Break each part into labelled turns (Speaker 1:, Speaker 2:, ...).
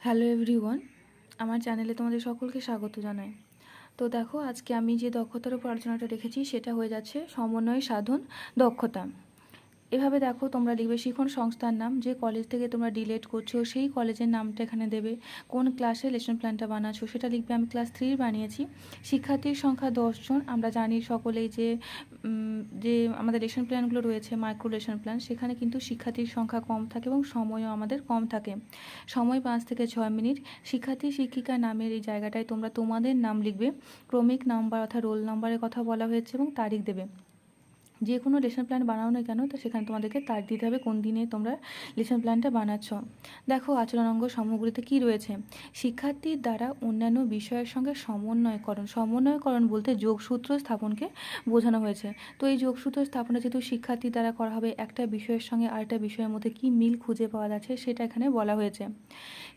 Speaker 1: Hello everyone, আমার চ্যানেলে তোমাদের সকলকে স্বাগত জানাই। তো দেখো, আজকে আমি যে দক্ষতার উপার্জনাটা রেখেছি, সেটা হয়ে যাচ্ছে সমন্বয় সাধন দক্ষতা। এভাবে দেখো তোমরা লিখবে শিখন সংস্থার নাম, যে কলেজ থেকে তোমরা ডিলেট করছ, সেই কলেজের নামটা এখানে দেবে, কোন ক্লাসে লেসন প্ল্যানটা বানাচ্ছো, সেটা লিখবে, আমি ক্লাস থ্রির বানিয়েছি। শিক্ষার্থীর সংখ্যা দশজন আমরা জানি সকলেই যে যে আমাদের লেসন প্ল্যানগুলো রয়েছে মাইক্রো লেসন প্ল্যান সেখানে কিন্তু শিক্ষার্থীর সংখ্যা কম থাকে এবং সময়ও আমাদের কম থাকে। সময় পাঁচ থেকে ছয় মিনিট, শিক্ষার্থী শিক্ষিকা নামের এই জায়গাটায় তোমরা তোমাদের নাম লিখবে, ক্রমিক নাম্বার অর্থাৎ রোল নাম্বারের কথা বলা হয়েছে এবং তারিখ দেবে। যে কোনো লেসন প্ল্যান বানাও না কেন, তো সেখানে তোমাদেরকে তার দিতে হবে কোন দিনে তোমরা লেসন প্ল্যানটা বানাচ্ছ। দেখো আচরণাঙ্গ সমূহগুলিতে কী রয়েছে? শিক্ষার্থীর দ্বারা অন্যান্য বিষয়ের সঙ্গে সমন্বয়করণ সমন্বয়করণ বলতে যোগসূত্র স্থাপনকে বোঝানো হয়েছে। তো এই যোগসূত্র স্থাপনে যেহেতু শিক্ষার্থীর দ্বারা করা হবে, একটা বিষয়ের সঙ্গে আরেকটা বিষয়ের মধ্যে কী মিল খুঁজে পাওয়া যাচ্ছে সেটা এখানে বলা হয়েছে।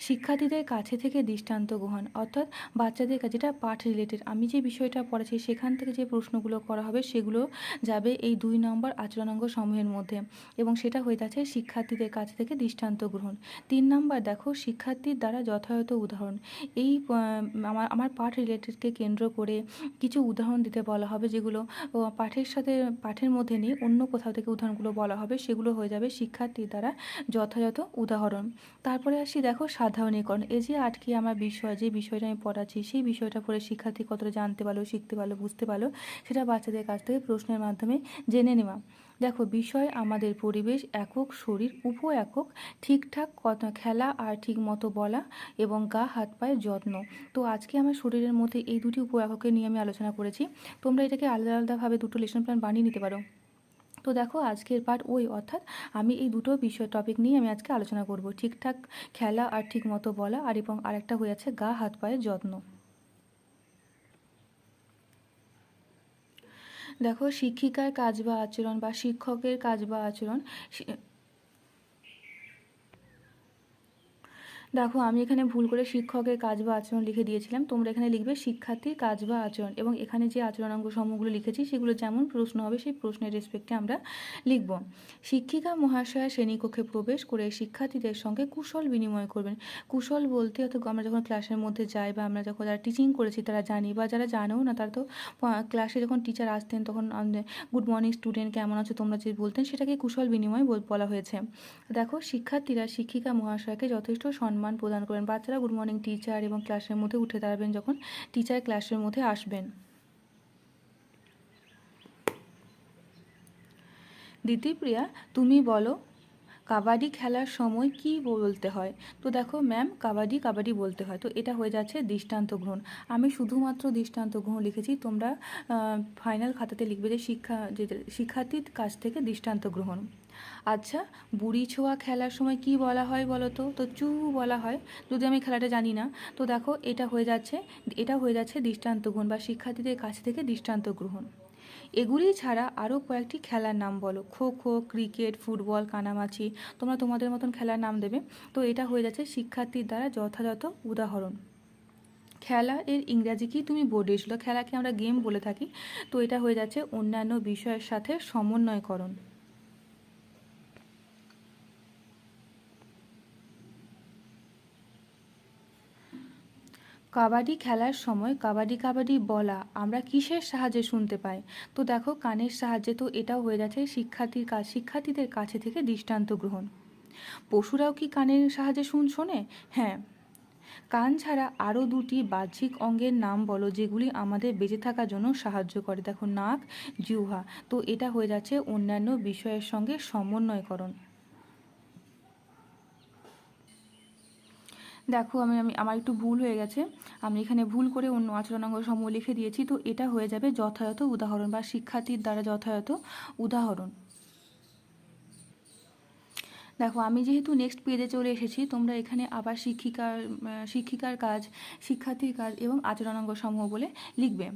Speaker 1: শিক্ষার্থীদের কাছে থেকে দৃষ্টান্ত গ্রহণ, অর্থাৎ বাচ্চাদের কাছে যেটা পাঠ রিলেটেড আমি যে বিষয়টা পড়েছি সেখান থেকে যে প্রশ্নগুলো করা হবে সেগুলো যাবে এই দুই নম্বর আচরণাঙ্গ সমূহের মধ্যে এবং সেটা হয়ে যাচ্ছে শিক্ষার্থীদের কাছ থেকে দৃষ্টান্ত গ্রহণ। তিন নম্বর দেখো, শিক্ষার্থীর দ্বারা যথাযথ উদাহরণ। এই আমার আমার পাঠ রিলেটেডকে কেন্দ্র করে কিছু উদাহরণ দিতে বলা হবে যেগুলো পাঠের সাথে, পাঠের মধ্যে নেই অন্য কোথাও থেকে উদাহরণগুলো বলা হবে। সেগুলো হয়ে যাবে শিক্ষার্থীর দ্বারা যথাযথ উদাহরণ। তারপরে আসি দেখো, সাধারণীকরণ। এই যে আটকে আমার বিষয়, যে বিষয়টা আমি পড়াচ্ছি, সেই বিষয়টা পড়ে শিক্ষার্থী কতটা জানতে পারল, শিখতে পারল, বুঝতে পারল, সেটা বাচ্চাদের কাছ থেকে প্রশ্নের মাধ্যমে জেনে নেওয়া। দেখো, বিষয় আমাদের পরিবেশ একক, শরীর উপ একক, ঠিকঠাক খেলা আর ঠিক মতো বলা এবং গা, হাত, পায়ের যত্ন। তো আজকে আমার শরীরের মধ্যে এই দুটি উপ এককে নিয়ে আমি আলোচনা করেছি। তোমরা এটাকে আলাদা আলাদাভাবে দুটো লেসন প্ল্যান বানিয়ে নিতে পারো। তো দেখো, আজকের পার্ট ওই অর্থাৎ আমি এই দুটো বিষয় টপিক নিয়ে আমি আজকে আলোচনা করব। ঠিকঠাক খেলা আর ঠিক মতো বলা আর এবং আরেকটা হয়ে যাচ্ছে গা, হাত, পায়ের যত্ন। দেখো শিক্ষিকার কাজ বা আচরণ বা শিক্ষকের কাজ বা আচরণ দেখো, আমি এখানে ভুল করে শিক্ষকের কাজ বা আচরণ লিখে দিয়েছিলাম। তোমরা এখানে লিখবে শিক্ষার্থীর কাজ বা আচরণ এবং এখানে যে আচরণাঙ্গ সমূহগুলো লিখেছি, সেগুলো যেমন প্রশ্ন হবে, সেই প্রশ্নের রেসপেক্টে আমরা লিখব। শিক্ষিকা মহাশয়া শ্রেণীকক্ষে প্রবেশ করে শিক্ষার্থীদের সঙ্গে কুশল বিনিময় করবেন। কুশল বলতে অর্থাৎ আমরা যখন ক্লাসের মধ্যে যাই বা আমরা যখন যারা টিচিং করেছি, তারা জানি বা যারা জানেও না, তারা তো ক্লাসে যখন টিচার আসতেন, তখন গুড মর্নিং স্টুডেন্ট কেমন আছো? তোমরা যে বলতেন, সেটাকে কুশল বিনিময় বলা হয়েছে। দেখো, শিক্ষার্থীরা শিক্ষিকা মহাশয়কে যথেষ্ট সম্মান প্রদান করেন বাচ্চারা গুড মর্নিং টিচার এবং ক্লাসের মধ্যে উঠে দাঁড়াবেন যখন টিচার ক্লাসের মধ্যে আসবেন। দিতিপ্রিয়া তুমি বলো, কাবাডি খেলার সময় কি বলতে হয়? তো দেখো ম্যাম কাবাডি কাবাডি বলতে হয়। তো এটা হয়ে যাচ্ছে দৃষ্টান্ত গ্রহণ। আমি শুধুমাত্র দৃষ্টান্ত গ্রহণ লিখেছি, তোমরা ফাইনাল খাতাতে লিখবে যে শিক্ষা, যে শিক্ষার্থীর কাছ থেকে দৃষ্টান্ত গ্রহণ। আচ্ছা বুড়ি ছোঁয়া খেলার সময় কি বলা হয় বলো তো? তো চু বলা হয়। যদি আমি খেলাটা জানি না, তো দেখো এটা হয়ে যাচ্ছে, এটা হয়ে যাচ্ছে দৃষ্টান্ত গ্রহণ বা শিক্ষার্থীদের কাছ থেকে দৃষ্টান্ত গ্রহণ। এগুলি ছাড়া আরও কয়েকটি খেলার নাম বলো। খো খো, ক্রিকেট, ফুটবল, কানামাছি, তোমরা তোমাদের মতন খেলার নাম দেবে। তো এটা হয়ে যাচ্ছে শিক্ষার্থীর দ্বারা যথাযথ উদাহরণ। খেলা এর ইংরাজি কি? তুমি বোর্ডে এসেছিল খেলাকে আমরা গেম বলে থাকি। তো এটা হয়ে যাচ্ছে অন্যান্য বিষয়ের সাথে সমন্বয়করণ। কাবাডি খেলার সময় কাবাডি কাবাডি বলা আমরা কিসের সাহায্যে শুনতে পাই? তো দেখো, কানের সাহায্যে তো এটাও হয়ে যাচ্ছে শিক্ষার্থীর কাছ শিক্ষার্থীদের কাছে থেকে দৃষ্টান্ত গ্রহণ। পশুরাও কি কানের সাহায্যে শুন শোনে? হ্যাঁ। কান ছাড়া আরও দুটি বাহ্যিক অঙ্গের নাম বলো যেগুলি আমাদের বেঁচে থাকার জন্য সাহায্য করে। দেখো, নাক, জিহ্বা। তো এটা হয়ে যাচ্ছে অন্যান্য বিষয়ের সঙ্গে সমন্বয়করণ। দেখো, আমি আমি, আমার একটু ভুল হয়ে গেছে। আমি এখানে ভুল করে অন্য আচরণাঙ্গ সমূহ লিখে দিয়েছি, তো এটা হয়ে যাবে যথাযথ উদাহরণ বা শিক্ষার্থীর দ্বারা যথাযথ উদাহরণ। দেখো, আমি যেহেতু নেক্সট পেজে চলে এসেছি, তোমরা এখানে আবার শিক্ষিকার শিক্ষিকার কাজ, শিক্ষার্থীর কাজ এবং আচরণাঙ্গ সমূহ বলে লিখবে।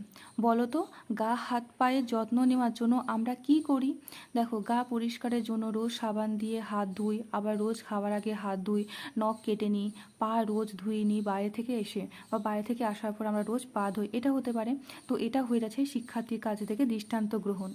Speaker 1: বলো তো গা, হাত পায়ের যত্ন নেওয়ার জন্য আমরা কি করি? দেখো, গা পরিষ্কারের জন্য রোজ সাবান দিয়ে হাত ধুই, আবার রোজ খাওয়ার আগে হাত ধুই, নখ কেটে নিই, পা রোজ ধুয়ে নিই বাইরে থেকে এসে বা বাইরে থেকে আসার পর আমরা রোজ পা ধুই, এটা হতে পারে। তো এটা হয়ে যাচ্ছে শিক্ষার্থীর কাছ থেকে দৃষ্টান্ত গ্রহণ।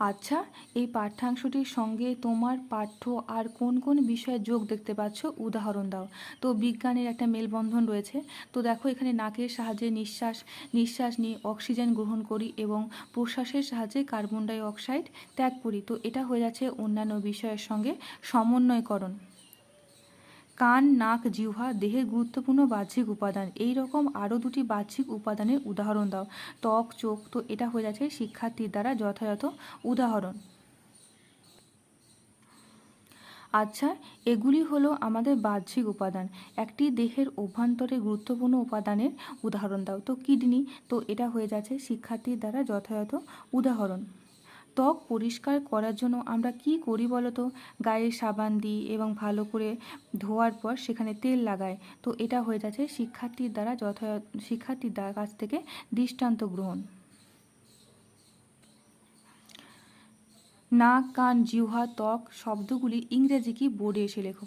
Speaker 1: আচ্ছা এই পাঠ্যাংশটির সঙ্গে তোমার পাঠ্য আর কোন কোন বিষয়ে যোগ দেখতে পাচ্ছ? উদাহরণ দাও। তো বিজ্ঞানের একটা মেলবন্ধন রয়েছে। তো দেখো, এখানে নাকের সাহায্যে নিঃশ্বাস নিঃশ্বাস নিয়ে অক্সিজেন গ্রহণ করি এবং প্রশ্বাসের সাহায্যে কার্বন ডাই অক্সাইড ত্যাগ করি। তো এটা হয়ে যাচ্ছে অন্যান্য বিষয়ের সঙ্গে সমন্বয়করণ। কান, নাক, জিহ্বা, দেহের গুরুত্বপূর্ণ বাহ্যিক উপাদান। এই রকম আরও দুটি বাহ্যিক উপাদানের উদাহরণ দাও। ত্বক, চোখ, তো এটা হয়ে যাচ্ছে শিক্ষার্থীর দ্বারা যথাযথ উদাহরণ। আচ্ছা এগুলি হলো আমাদের বাহ্যিক উপাদান। একটি দেহের অভ্যন্তরে গুরুত্বপূর্ণ উপাদানের উদাহরণ দাও। তো কিডনি, তো এটা হয়ে যাচ্ছে শিক্ষার্থীর দ্বারা যথাযথ উদাহরণ। ত্বক পরিষ্কার করার জন্য আমরা কি করি বলতো গায়ে সাবান দিই এবং ভালো করে ধোয়ার পর সেখানে তেল লাগাই। তো এটা হয়ে যাচ্ছে শিক্ষার্থীর দ্বারা যথাযথ, শিক্ষার্থীর দ্বারা কাছ থেকে দৃষ্টান্ত গ্রহণ। নাক, কান, জিহ্বা, ত্বক শব্দগুলি ইংরেজি কি বোর্ডে এসে লেখো?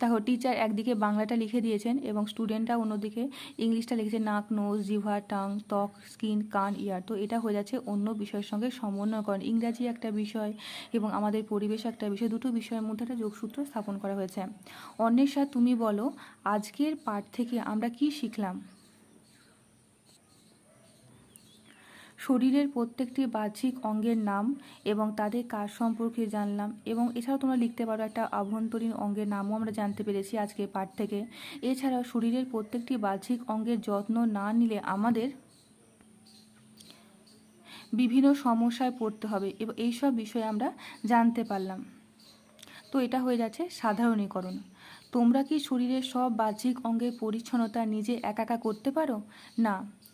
Speaker 1: দেখো টিচার একদিকে বাংলাটা লিখে দিয়েছেন এবং স্টুডেন্টরা অন্যদিকে ইংলিশটা লিখেছে নাক নোজ জিভা টাং ত্বক স্কিন কান ইয়ার তো এটা হয়ে যাচ্ছে অন্য বিষয়ের সঙ্গে সমন্বয়করণ। ইংরাজি একটা বিষয় এবং আমাদের পরিবেশ একটা বিষয়। দুটো বিষয়ের মধ্যে একটা যোগসূত্র স্থাপন করা হয়েছে। অন্বেষা, তুমি বলো, আজকের পাঠ থেকে আমরা কি শিখলাম? শরীরের প্রত্যেকটি বাহ্যিক অঙ্গের নাম এবং তাদের কাজ সম্পর্কে জানলাম এবং এছাড়াও তোমরা লিখতে পারো একটা আভ্যন্তরীণ অঙ্গের নামও আমরা জানতে পেরেছি আজকে পাঠ থেকে। এছাড়াও শরীরের প্রত্যেকটি বাহ্যিক অঙ্গের যত্ন না নিলে আমাদের বিভিন্ন সমস্যায় পড়তে হবে এবং এইসব বিষয়ে আমরা জানতে পারলাম। তো এটা হয়ে যাচ্ছে সাধারণীকরণ। তোমরা কি শরীরের সব বাহ্যিক অঙ্গের পরিচ্ছন্নতা নিজে একা একা করতে পারো? না।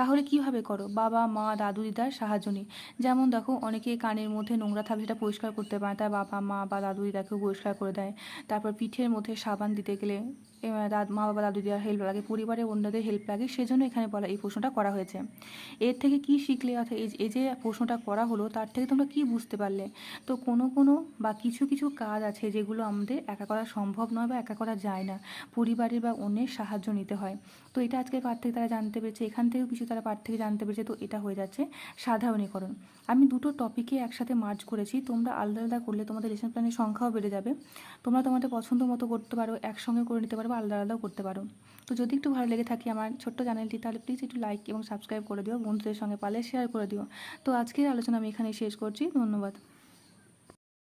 Speaker 1: তাহলে কীভাবে করো? বাবা, মা, দাদু, দিদার সাহায্য নিই যেমন দেখো অনেকে কানের মধ্যে নোংরা থাকলে সেটা পরিষ্কার করতে পারে। তার বাবা, মা বা দাদু, দিদাকেও পরিষ্কার করে দেয়। তারপর পিঠের মধ্যে সাবান দিতে গেলে মা বাবা, দাদু দিদার হেল্প লাগে, পরিবারের অন্যদের হেল্প লাগে, সেজন্য এখানে বলা, এই প্রশ্নটা করা হয়েছে। এর থেকে কি শিখলে, অর্থাৎ এই যে- প্রশ্নটা করা হলো, তার থেকে তোমরা কি বুঝতে পারলে? তো কোনো কোনো বা কিছু কিছু কাজ আছে যেগুলো আমাদের একা করা সম্ভব নয় বা একা করা যায় না। পরিবারের বা অন্যের সাহায্য নিতে হয়। তো এটা আজকে পাঠ থেকে তারা জানতে পেরেছে, এখান থেকেও কিছু তারা পাঠ থেকে জানতে পেরেছে, তো এটা হয়ে যাচ্ছে সাধারণীকরণ। আমি দুটো টপিকে একসাথে মার্চ করেছি। তোমরা আলাদা আলাদা করলে তোমাদের লেসন প্ল্যানের সংখ্যাও বেড়ে যাবে। তোমরা তোমাদের পছন্দ মতো করতে পারো, একসঙ্গে করে নিতে পারো আলাদা আলাদাও করতে পারো। তো যদি একটু ভালো লেগে থাকে আমার ছোট্ট চ্যানেলটি, তাহলে প্লিজ একটু লাইক এবং সাবস্ক্রাইব করে দিও। বন্ধুদের সঙ্গে পালে শেয়ার করে দিও। তো আজকের আলোচনা আমি এখানে শেষ করছি। ধন্যবাদ।